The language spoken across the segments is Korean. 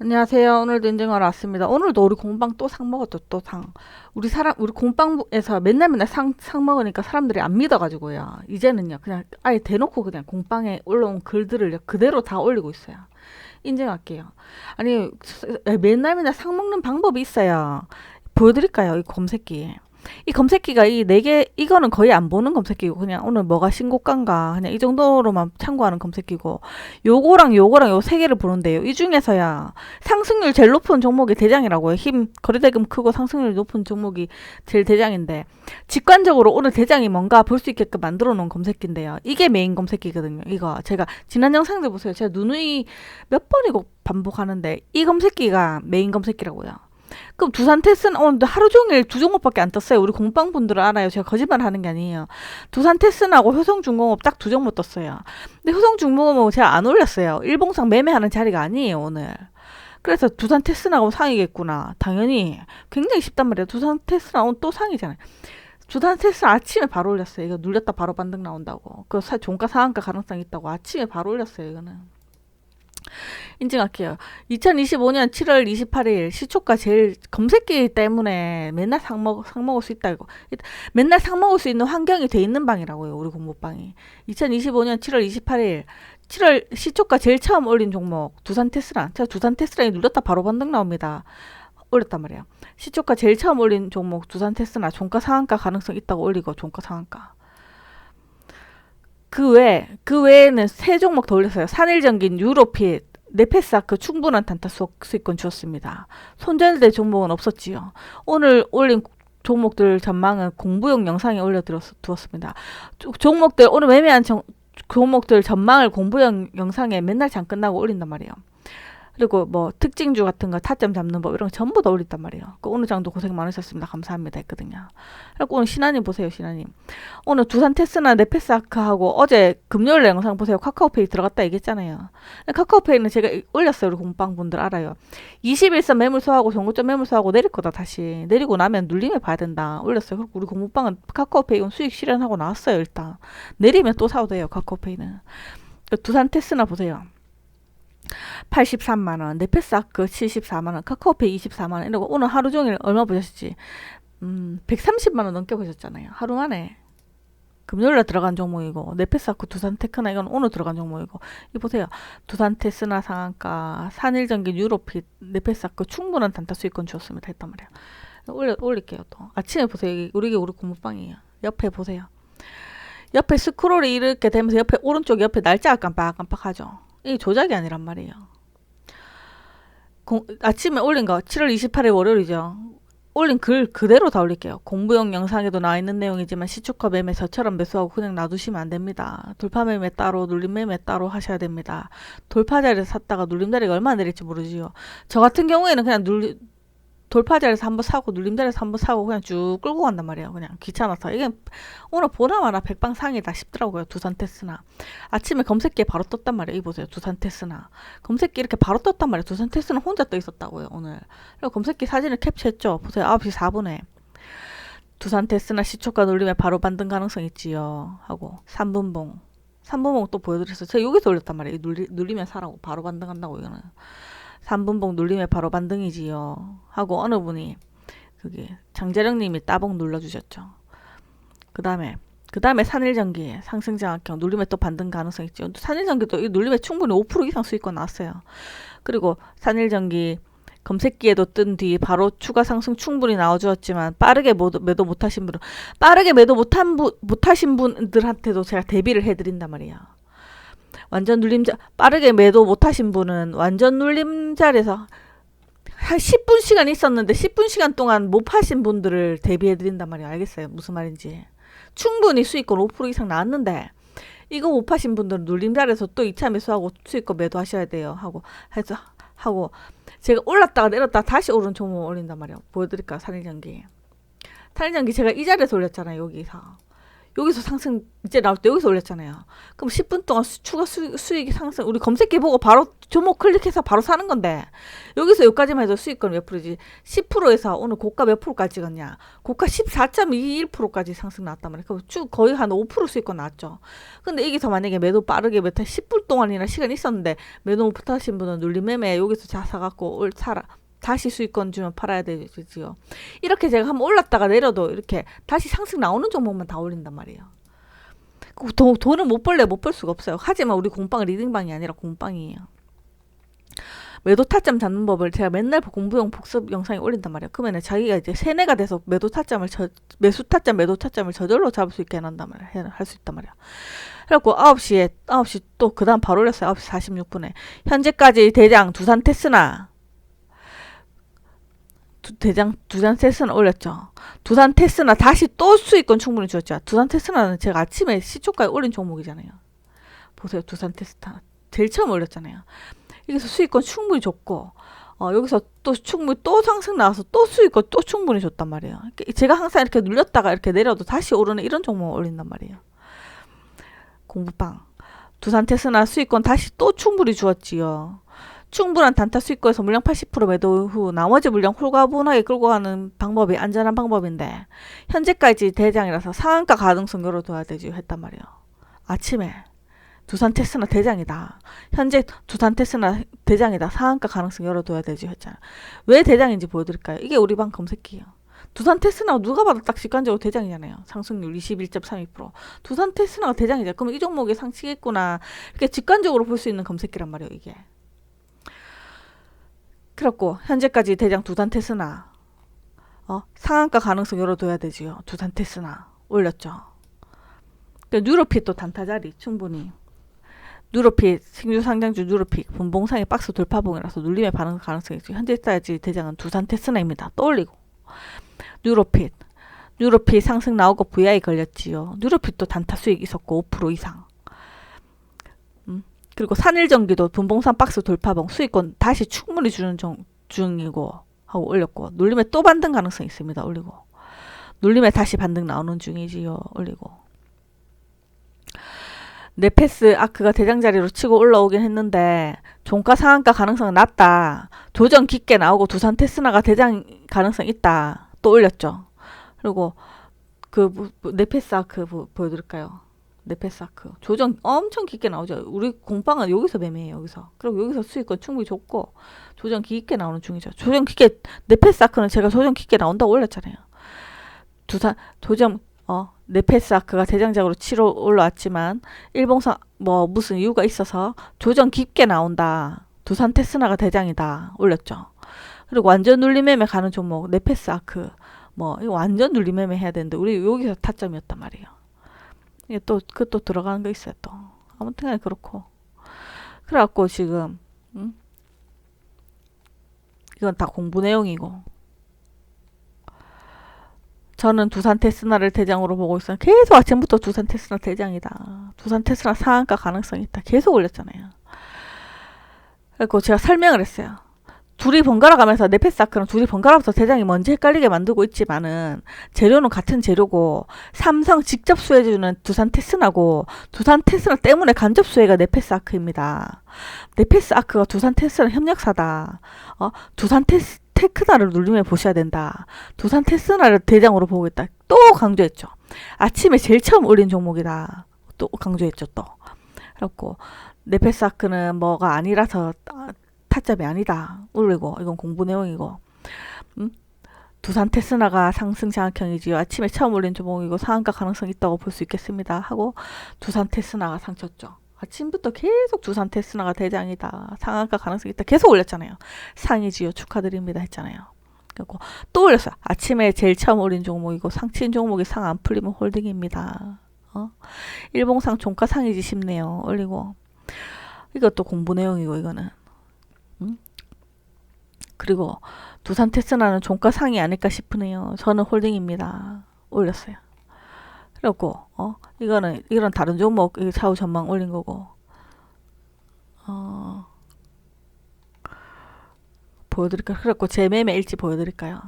안녕하세요. 오늘도 인증하러 왔습니다. 오늘도 우리 공방 또 상 먹었죠. 또 상. 우리 사람 우리 공방에서 맨날 맨날 상, 상 먹으니까 사람들이 안 믿어가지고요. 이제는요 그냥 아예 대놓고 그냥 공방에 올라온 글들을 그대로 다 올리고 있어요. 인증할게요. 아니 맨날 맨날 상 먹는 방법이 있어요. 보여드릴까요? 이 검색기. 이 검색기가 이 네 개 이거는 거의 안 보는 검색기고 그냥 오늘 뭐가 신고가인가 그냥 이 정도로만 참고하는 검색기고 요거랑 요거랑 요 세 개를 보는데요. 이 중에서야 상승률 제일 높은 종목이 대장이라고요. 힘 거래대금 크고 상승률 높은 종목이 제일 대장인데 직관적으로 오늘 대장이 뭔가 볼 수 있게끔 만들어 놓은 검색기인데요. 이게 메인 검색기거든요. 이거 제가 지난 영상들 보세요. 제가 누누이 몇 번이고 반복하는데 이 검색기가 메인 검색기라고요. 그럼 두산 테스는 오늘 하루 종일 두 종목밖에 안 떴어요. 우리 공방 분들은 알아요. 제가 거짓말 하는 게 아니에요. 두산 테스하고 효성중공업 딱 두 종목 떴어요. 근데 효성중공업은 제가 안 올렸어요. 일봉상 매매하는 자리가 아니에요, 오늘. 그래서 두산 테스나가 상이겠구나. 당연히 굉장히 쉽단 말이에요. 두산 테스나 오늘 또 상이잖아요. 두산 테스 아침에 바로 올렸어요. 이거 눌렸다 바로 반등 나온다고. 그 사, 종가 상한가 가능성 있다고 아침에 바로 올렸어요. 이거는. 인증할게요. 2025년 7월 28일 시초가 제일 검색기 때문에 맨날 상, 먹, 상 먹을 수 있다 이거. 맨날 상 먹을 수 있는 환경이 돼 있는 방이라고요. 우리 공모방이. 2025년 7월 28일 7월 시초가 제일 처음 올린 종목 두산 테스라. 제가 두산 테스라에 눌렀다 바로 반등 나옵니다. 올렸단 말이에요. 시초가 제일 처음 올린 종목 두산 테스나 종가 상한가 가능성 있다고 올리고 종가 상한가. 그 외, 그 외에는 세 종목 더 올렸어요. 산일전긴, 유로핏, 네페사크 충분한 단타 수익권 주었습니다. 손절될 종목은 없었지요. 오늘 올린 종목들 전망은 공부용 영상에 올려두었습니다. 종목들 오늘 매매한 정, 종목들 전망을 공부용 영상에 맨날 장 끝나고 올린단 말이에요. 그리고 뭐 특징주 같은 거 타점 잡는 법 이런 거 전부 다 올렸단 말이에요. 그 오늘 장도 고생 많으셨습니다. 감사합니다 했거든요. 그리고 오늘 신하님 보세요, 신하님. 오늘 두산 테스나 네페스아크하고 어제 금요일 영상 보세요. 카카오페이 들어갔다 얘기했잖아요. 카카오페이는 제가 올렸어요. 우리 공방분들 알아요. 21선 매물 소하고 정고점 매물 소하고 내릴 거다 다시. 내리고 나면 눌림을 봐야 된다. 올렸어요. 그리고 우리 공방은 카카오페이 수익 실현하고 나왔어요. 일단. 내리면 또 사도 돼요. 카카오페이는. 두산 테스나 보세요. 83만 원, 네페스아크 74만 원, 카카오페이 24만 원 이러고 오늘 하루 종일 얼마 보셨지? 음, 130만 원 넘게 보셨잖아요. 하루 만에. 금요일에 들어간 종목이고 네페스아크 두산테크나 이건 오늘 들어간 종목이고 이 보세요 두산테스나 상한가 산일전기 유로핏 네페스아크 충분한 단타 수익권 주었습니다 했단 말이에요 올려, 올릴게요 또 아침에 보세요 우리 게 우리 공부방이에요 옆에 보세요 옆에 스크롤이 이렇게 되면서 옆에 오른쪽 옆에 날짜가 깜빡깜빡하죠 이 조작이 아니란 말이에요. 공, 아침에 올린 거 7월 28일 월요일이죠. 올린 글 그대로 다 올릴게요. 공부용 영상에도 나와 있는 내용이지만 시초가 매매 저처럼 매수하고 그냥 놔두시면 안 됩니다. 돌파 매매 따로 눌림 매매 따로 하셔야 됩니다. 돌파 자리에서 샀다가 눌림 자리가 얼마나 내릴지 모르지요. 저 같은 경우에는 그냥 눌 돌파자리에서 한번 사고 눌림자리에서 한번 사고 그냥 쭉 끌고 간단 말이에요. 그냥 귀찮아서 이게 오늘 보나마나 백방상이다 싶더라고요. 두산 테스나 아침에 검색기에 바로 떴단 말이에요. 이 보세요. 두산 테스나 검색기 이렇게 바로 떴단 말이에요. 두산 테스는 혼자 떠 있었다고요. 오늘 그리고 검색기 사진을 캡처했죠. 보세요. 9시 4분에 두산 테스나 시초가 눌리면 바로 반등 가능성 있지요. 하고 3분봉 3분봉 또 보여드렸어요. 제가 여기서 올렸단 말이에요. 눌리, 눌리면 사라고 바로 반등한다고 이거는. 3분봉 눌림에 바로 반등이지요. 하고 어느 분이 그게 장재령님이 따봉 눌러주셨죠. 그 다음에 그 다음에 산일전기 상승장학경 눌림에 또 반등 가능성 있죠. 산일전기도 이 눌림에 충분히 5% 이상 수익권 나왔어요. 그리고 산일전기 검색기에도 뜬 뒤 바로 추가 상승 충분히 나와주었지만 빠르게 매도 못하신 분은 빠르게 매도 못한 분 못하신 분들한테도 제가 대비를 해드린단 말이에요. 완전 눌림자 빠르게 매도 못하신 분은 완전 눌림자리에서 한 10분 시간 있었는데 10분 시간 동안 못 파신 분들을 대비해 드린단 말이에요. 알겠어요? 무슨 말인지. 충분히 수익권 5% 이상 나왔는데 이거 못 파신 분들은 눌림자리에서 또 2차 매수하고 수익권 매도하셔야 돼요. 하고 해서 하고 제가 올랐다가 내렸다가 다시 오른 종목 올린단 말이에요. 보여드릴까요? 산일전기. 산일전기 제가 이 자리에서 올렸잖아요. 여기서. 여기서 상승 이제 나올 때 여기서 올렸잖아요. 그럼 10분 동안 수, 추가 수, 수익이 상승 우리 검색기 보고 바로 종목 클릭해서 바로 사는 건데 여기서 여기까지만 해도 수익권 몇 프로지? 10%에서 오늘 고가 몇 프로까지 찍었냐? 고가 14.21%까지 상승 나왔단 말이에요. 그럼 쭉 거의 한 5% 수익권 나왔죠. 근데 여기서 만약에 매도 빠르게 몇 10분 동안이나 시간 있었는데 매도 못 하신 분은 눌림 매매 여기서 자 사갖고 올 사라. 다시 수익권 주면 팔아야 되지요. 이렇게 제가 한번 올랐다가 내려도 이렇게 다시 상승 나오는 종목만 다 올린단 말이에요. 그 돈, 돈을 못 벌래 못 벌 수가 없어요. 하지만 우리 공방은 리딩방이 아니라 공방이에요. 매도 타점 잡는 법을 제가 맨날 공부용 복습 영상에 올린단 말이에요. 그러면 자기가 이제 세뇌가 돼서 매도 타점을 저, 매수 타점, 매도 타점을 저절로 잡을 수 있게 해놓는단 말이에요. 할수 있단 말이에요. 그래갖고 9시에, 9시 또 그 다음 바로 올렸어요. 9시 46분에. 현재까지 대장 두산 테스나 두, 대장 두산 테스나 올렸죠. 두산 테스나 다시 또 수익권 충분히 주었죠. 두산 테스나는 제가 아침에 시초가에 올린 종목이잖아요. 보세요. 두산 테스나 제일 처음 올렸잖아요. 여기서 수익권 충분히 줬고 어, 여기서 또 충분히 또 상승 나와서 또 수익권 또 충분히 줬단 말이에요. 제가 항상 이렇게 눌렸다가 이렇게 내려도 다시 오르는 이런 종목 올린단 말이에요. 공부방 두산 테스나 수익권 다시 또 충분히 주었지요. 충분한 단타 수익권에서 물량 80% 매도 후 나머지 물량 홀가분하게 끌고 가는 방법이 안전한 방법인데 현재까지 대장이라서 상한가 가능성 열어둬야 되지 했단 말이에요. 아침에 두산 테스나 대장이다. 현재 두산 테스나 대장이다. 상한가 가능성 열어둬야 되지 했잖아. 왜 대장인지 보여드릴까요? 이게 우리 방 검색기예요. 두산 테스나가 누가 봐도 딱 직관적으로 대장이잖아요. 상승률 21.32%. 두산 테스나가 대장이죠. 그럼 이 종목이 상승했구나. 이렇게 직관적으로 볼 수 있는 검색기란 말이에요. 이게. 그렇고 현재까지 대장 두산 테스나 어, 상한가 가능성 열어둬야 되지요. 두산 테스나 올렸죠. 그러니까 뉴로핏도 단타 자리 충분히 뉴로핏 신규 상장주 뉴로핏 분봉상의 박스 돌파봉이라서 눌림의 반응 가능성이 있죠. 현재까지 대장은 두산 테스나입니다. 또 올리고 뉴로핏 뉴로핏 상승 나오고 VI 걸렸지요. 뉴로핏도 단타 수익 있었고 5% 이상. 그리고 산일전기도 분봉산 박스 돌파봉 수익권 다시 충분히 주는 중, 중이고 하고 올렸고 눌림에 또 반등 가능성이 있습니다. 올리고 눌림에 다시 반등 나오는 중이지요. 올리고 네페스 아크가 대장 자리로 치고 올라오긴 했는데 종가 상한가 가능성은 낮다. 조정 깊게 나오고 두산 테스나가 대장 가능성 있다. 또 올렸죠. 그리고 그 네페스 아크 보여드릴까요? 네페사크 조정 엄청 깊게 나오죠. 우리 공방은 여기서 매매해요. 여기서. 그리고 여기서 수익권 충분히 좋고 조정 깊게 나오는 중이죠. 조정 깊게 네페사크는 제가 조정 깊게 나온다고 올렸잖아요. 두산 조정 어 네페사크가 대장작으로 치러 올라왔지만 일봉상 뭐 무슨 이유가 있어서 조정 깊게 나온다. 두산 테스나가 대장이다 올렸죠. 그리고 완전 눌림매매 가는 종목 네페스아크 뭐 이거 완전 눌림매매 해야 되는데 우리 여기서 타점이었단 말이에요. 이게 또, 그 또 들어가는 거 있어요, 또. 아무튼 그렇고. 그래갖고 지금, 응? 이건 다 공부 내용이고. 저는 두산 테스나를 대장으로 보고 있어요. 계속 아침부터 두산 테스나 대장이다. 두산 테스나 상한가 가능성이 있다. 계속 올렸잖아요. 그리고 제가 설명을 했어요. 둘이 번갈아 가면서 네페사크랑 둘이 번갈아서 대장이 먼저 헷갈리게 만들고 있지만은 재료는 같은 재료고 삼성 직접 수혜주는 두산 테스나고 두산 테스나 때문에 간접 수혜가 네페사크입니다. 네페사크가 두산 테스나 협력사다. 어, 두산 테스 테크나를 눌림해 보셔야 된다. 두산 테스나를 대장으로 보고 있다. 또 강조했죠. 아침에 제일 처음 올린 종목이다. 또 강조했죠. 또. 그렇고 네페사크는 뭐가 아니라서 타점이 아니다. 올리고 이건 공부 내용이고 음? 두산 테스나가 상승 장악형이지요. 아침에 처음 올린 종목이고 상한가 가능성 있다고 볼 수 있겠습니다. 하고 두산 테스나가 상쳤죠. 아침부터 계속 두산 테스나가 대장이다. 상한가 가능성 있다. 계속 올렸잖아요. 상이지요. 축하드립니다. 했잖아요. 그리고 또 올렸어요. 아침에 제일 처음 올린 종목이고 상친 종목이 상 안 풀리면 홀딩입니다. 어? 일봉상 종가 상이지 싶네요. 올리고 이것도 공부 내용이고 이거는 그리고 두산 테스나는 종가 상이 아닐까 싶으네요. 저는 홀딩입니다. 올렸어요. 그리고 어 이거는 이런 다른 종목 차후 전망 올린 거고 어 보여드릴까요? 그래갖고 제 매매 일지 보여드릴까요?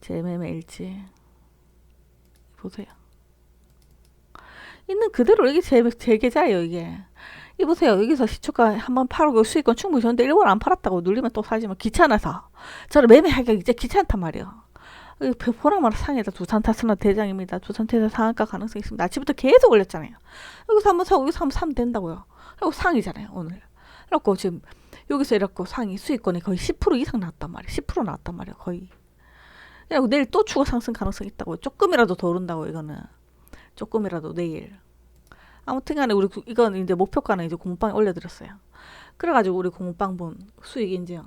제 매매 일지 보세요. 있는 그대로 이게 제, 제 계좌예요 이게. 이 보세요 여기서 시초가 한번 팔고 수익권 충분히 줬는데 일본 안 팔았다고 눌리면 또 사지만 귀찮아서 저를 매매하기가 이제 귀찮단 말이에요. 여기 보라마라 상에다 두산 타스나 대장입니다. 두산 테스 상한가 가능성이 있습니다. 아침부터 계속 올렸잖아요. 여기서 한번 사고 여기서 한번 사면 된다고요. 그리고 상이잖아요 오늘. 그래갖고 지금 여기서 이렇게 상이 수익권이 거의 10% 이상 나왔단 말이에요. 10% 나왔단 말이에요 거의. 그리고 내일 또 추가 상승 가능성 이 있다고요. 조금이라도 더 오른다고 이거는. 조금이라도 내일. 아무튼간에 우리 구- 이건 이제 목표가는 이제 공방에 올려드렸어요. 그래가지고 우리 공방 본 수익 인증.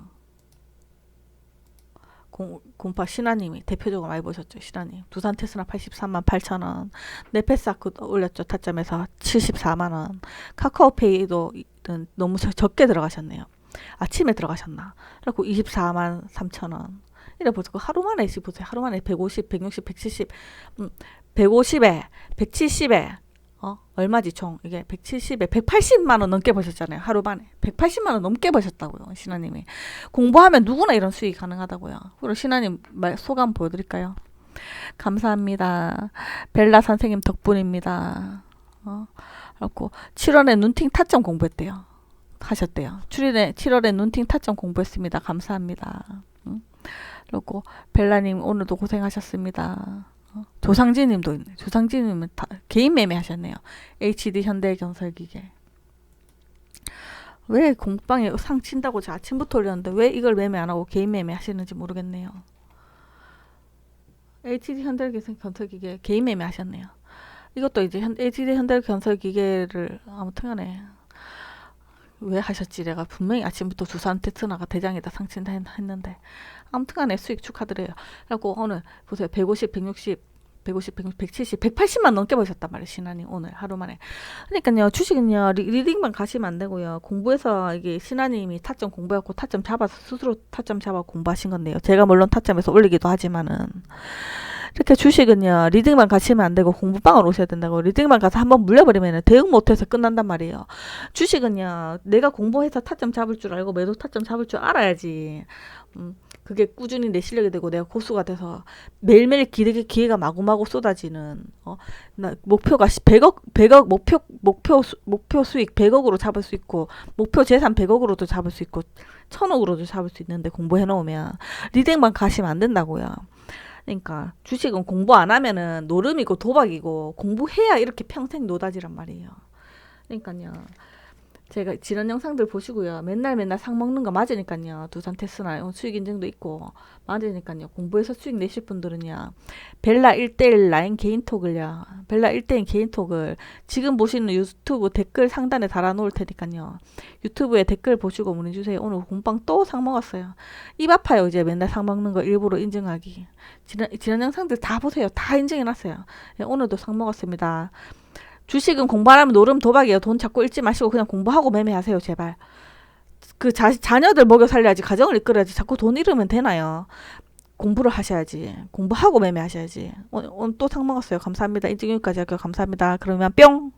공, 공파 신하님이 대표적으로 많이 보셨죠 신하님. 두산 테스나 83만 8천 원 네페사크 올렸죠 타점에서 74만 원. 카카오페이도 이- 너무 적- 적게 들어가셨네요. 아침에 들어가셨나? 그리고 24만 3천 원. 이래 보세요 하루 만에 씩 보세요. 하루 만에 150 160 170 음, 150에 170에 어 얼마지 총 이게 170에 180만 원 넘게 버셨잖아요 하루 만에 180만 원 넘게 버셨다고요 신하님이 공부하면 누구나 이런 수익 가능하다고요. 그리고 신하님 말 소감 보여 드릴까요? 감사합니다. 벨라 선생님 덕분입니다. 어, 그렇고 7월에 눈팅 타점 공부했대요. 하셨대요. 출연에 7월에 눈팅 타점 공부했습니다. 감사합니다. 응? 그리고 벨라님 오늘도 고생하셨습니다. 어, 조상진님도 있네. 조상진님은 다 개인 매매 하셨네요. HD 현대건설기계. 왜 공방에 상 친다고 저 아침부터 올렸는데 왜 이걸 매매 안 하고 개인 매매 하시는지 모르겠네요. HD 현대건설기계 개인 매매 하셨네요. 이것도 이제 현, HD 현대건설기계를 아무튼간에 왜 하셨지? 내가 분명히 아침부터 두산 테트나가 대장에다 상친다 했- 했는데 아무튼간에 수익 축하드려요. 그리고 오늘 보세요. 150, 160, 150, 160, 170, 180만 넘게 버셨단 말이에요. 신한이 오늘 하루 만에. 그러니까요 주식은요 리, 리딩만 가시면 안 되고요 공부해서 이게 신하님이 타점 공부해갖고 타점 잡아서 스스로 타점 잡아 공부하신 건데요 제가 물론 타점에서 올리기도 하지만은 이렇게 주식은요 리딩만 가시면 안 되고 공부방을 오셔야 된다고 리딩만 가서 한번 물려버리면 대응 못해서 끝난단 말이에요 주식은요 내가 공부해서 타점 잡을 줄 알고 매도 타점 잡을 줄 알아야지 음, 그게 꾸준히 내 실력이 되고 내가 고수가 돼서 매일매일 기대 기회가 마구마구 쏟아지는 어, 나 목표가 100억 100억 목표 목표 수, 목표 수익 100억으로 잡을 수 있고 목표 재산 100억으로도 잡을 수 있고 1000억으로도 잡을 수 있는데 공부해 놓으면 리딩만 가시면 안 된다고요. 그러니까 주식은 공부 안 하면은 노름이고 도박이고 공부해야 이렇게 평생 노다지란 말이에요. 그러니까요. 제가 지난 영상들 보시고요. 맨날 맨날 상 먹는 거 맞으니까요. 두산 테스나 수익 인증도 있고 맞으니까요. 공부해서 수익 내실 분들은요. 벨라 1대1 라인 개인톡을요. 벨라 1대1 개인톡을 지금 보시는 유튜브 댓글 상단에 달아놓을 테니까요. 유튜브에 댓글 보시고 문의 주세요. 오늘 공방 또 상 먹었어요. 입 아파요. 이제 맨날 상 먹는 거 일부러 인증하기. 지난, 지난 영상들 다 보세요. 다 인증해놨어요. 예, 오늘도 상 먹었습니다. 주식은 공부 안 하면 노름 도박이에요. 돈 자꾸 잃지 마시고 그냥 공부하고 매매하세요. 제발. 그 자, 자녀들 먹여 살려야지 가정을 이끌어야지 자꾸 돈 잃으면 되나요? 공부를 하셔야지. 공부하고 매매하셔야지. 오늘, 오늘 또상 먹었어요. 감사합니다. 여기까지 할게요. 감사합니다. 그러면 뿅!